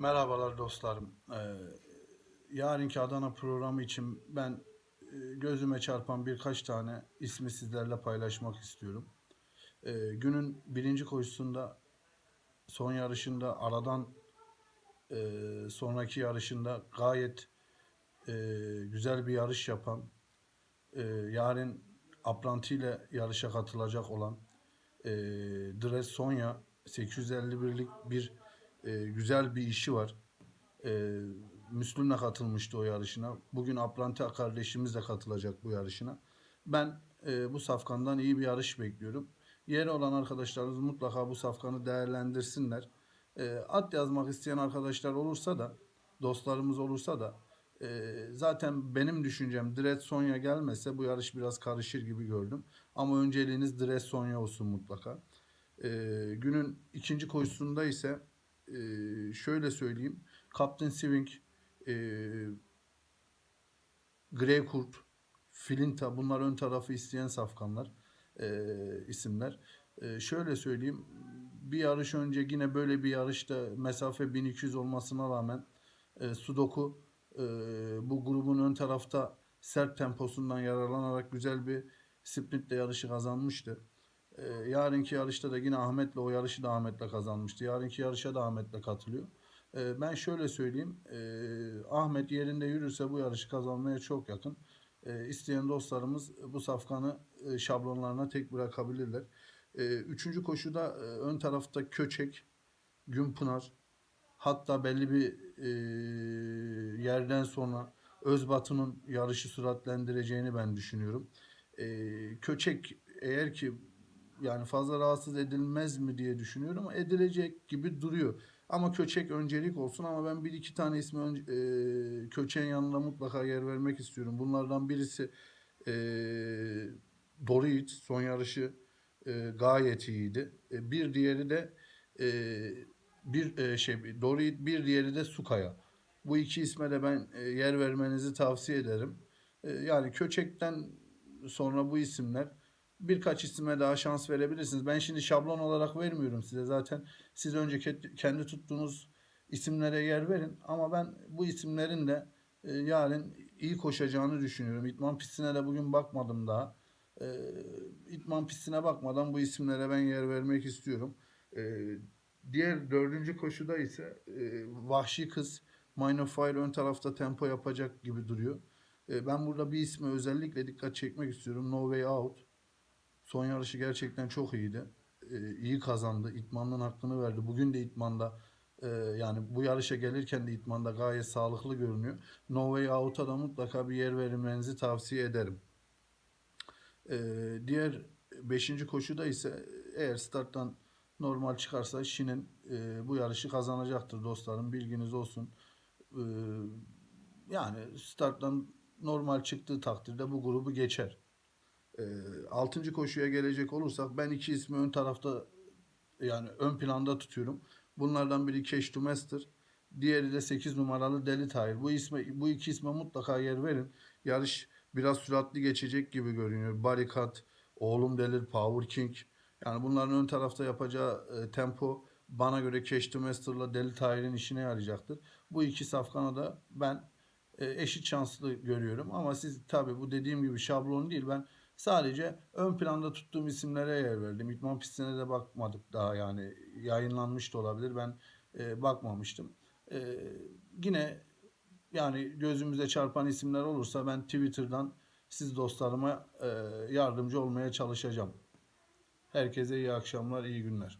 Merhabalar dostlarım. Ee, yarınki Adana programı için ben e, gözüme çarpan birkaç tane ismi sizlerle paylaşmak istiyorum. Ee, günün birinci koşusunda son yarışında aradan e, sonraki yarışında gayet e, güzel bir yarış yapan yarın Apranti ile yarışa katılacak olan Dres Sonya 851'lik bir e, güzel bir işi var. E, Müslüm'le katılmıştı o yarışına. Bugün Apranti kardeşimiz de katılacak bu yarışına. Ben e, bu safkandan iyi bir yarış bekliyorum. Yeri olan arkadaşlarımız mutlaka bu safkanı değerlendirsinler. E, at yazmak isteyen arkadaşlar olursa da, dostlarımız olursa da e, zaten benim düşüncem Dred Sonya gelmese bu yarış biraz karışır gibi gördüm. Ama önceliğiniz Dred Sonya olsun mutlaka. E, günün ikinci koşusunda ise e, şöyle söyleyeyim. Captain Swing, e, Grey Kurt, Filinta bunlar ön tarafı isteyen safkanlar e, isimler. E, şöyle söyleyeyim. Bir yarış önce yine böyle bir yarışta mesafe 1200 olmasına rağmen e, Sudoku e, bu grubun ön tarafta sert temposundan yararlanarak güzel bir sprintle yarışı kazanmıştı. E, yarınki yarışta da yine Ahmet'le o yarışı da Ahmet'le kazanmıştı. Yarınki yarışa da Ahmet'le katılıyor. E, ben şöyle söyleyeyim. E, Ahmet yerinde yürürse bu yarışı kazanmaya çok yakın. E, isteyen dostlarımız bu safkanı e, şablonlarına tek bırakabilirler. Üçüncü koşuda e, ön tarafta Köçek, Günpınar, hatta belli bir e, yerden sonra Özbatı'nın yarışı süratlendireceğini ben düşünüyorum. Köçek eğer ki yani fazla rahatsız edilmez mi diye düşünüyorum. Edilecek gibi duruyor. Ama Köçek öncelik olsun ama ben bir iki tane ismi önce, e, Köçek'in yanına mutlaka yer vermek istiyorum. Bunlardan birisi e, Dorit son yarışı e, gayet iyiydi. E, bir diğeri de e, bir e, şey Dorit bir diğeri de Sukaya. Bu iki isme de ben e, yer vermenizi tavsiye ederim. E, yani Köçek'ten sonra bu isimler birkaç isime daha şans verebilirsiniz. Ben şimdi şablon olarak vermiyorum size. Zaten siz önce ke- kendi tuttuğunuz isimlere yer verin. Ama ben bu isimlerin de e, yarın iyi koşacağını düşünüyorum. İtman pistine de bugün bakmadım daha. E, İtman pistine bakmadan bu isimlere ben yer vermek istiyorum. E, diğer dördüncü koşuda ise e, Vahşi Kız Mine of Fire ön tarafta tempo yapacak gibi duruyor. Ben burada bir isme özellikle dikkat çekmek istiyorum. No Way Out. Son yarışı gerçekten çok iyiydi. Ee, iyi kazandı. İtmanın hakkını verdi. Bugün de İtman'da e, yani bu yarışa gelirken de İtman'da gayet sağlıklı görünüyor. No Way Out'a da mutlaka bir yer verilmenizi tavsiye ederim. Ee, diğer 5. koşuda ise eğer starttan normal çıkarsa Şin'in e, bu yarışı kazanacaktır dostlarım. Bilginiz olsun. Ee, yani starttan normal çıktığı takdirde bu grubu geçer. E, altıncı koşuya gelecek olursak ben iki ismi ön tarafta yani ön planda tutuyorum. Bunlardan biri to Master. Diğeri de 8 numaralı Deli Tahir. Bu isme bu iki isme mutlaka yer verin. Yarış biraz süratli geçecek gibi görünüyor. Barikat, Oğlum Delir, Power King. Yani bunların ön tarafta yapacağı e, tempo bana göre Cash to Master'la Deli Tahir'in işine yarayacaktır. Bu iki safkana da ben e, eşit şanslı görüyorum. Ama siz tabi bu dediğim gibi şablon değil. Ben Sadece ön planda tuttuğum isimlere yer verdim. İtman pistine de bakmadık daha yani yayınlanmış da olabilir. Ben e, bakmamıştım. E, yine yani gözümüze çarpan isimler olursa ben Twitter'dan siz dostlarıma e, yardımcı olmaya çalışacağım. Herkese iyi akşamlar, iyi günler.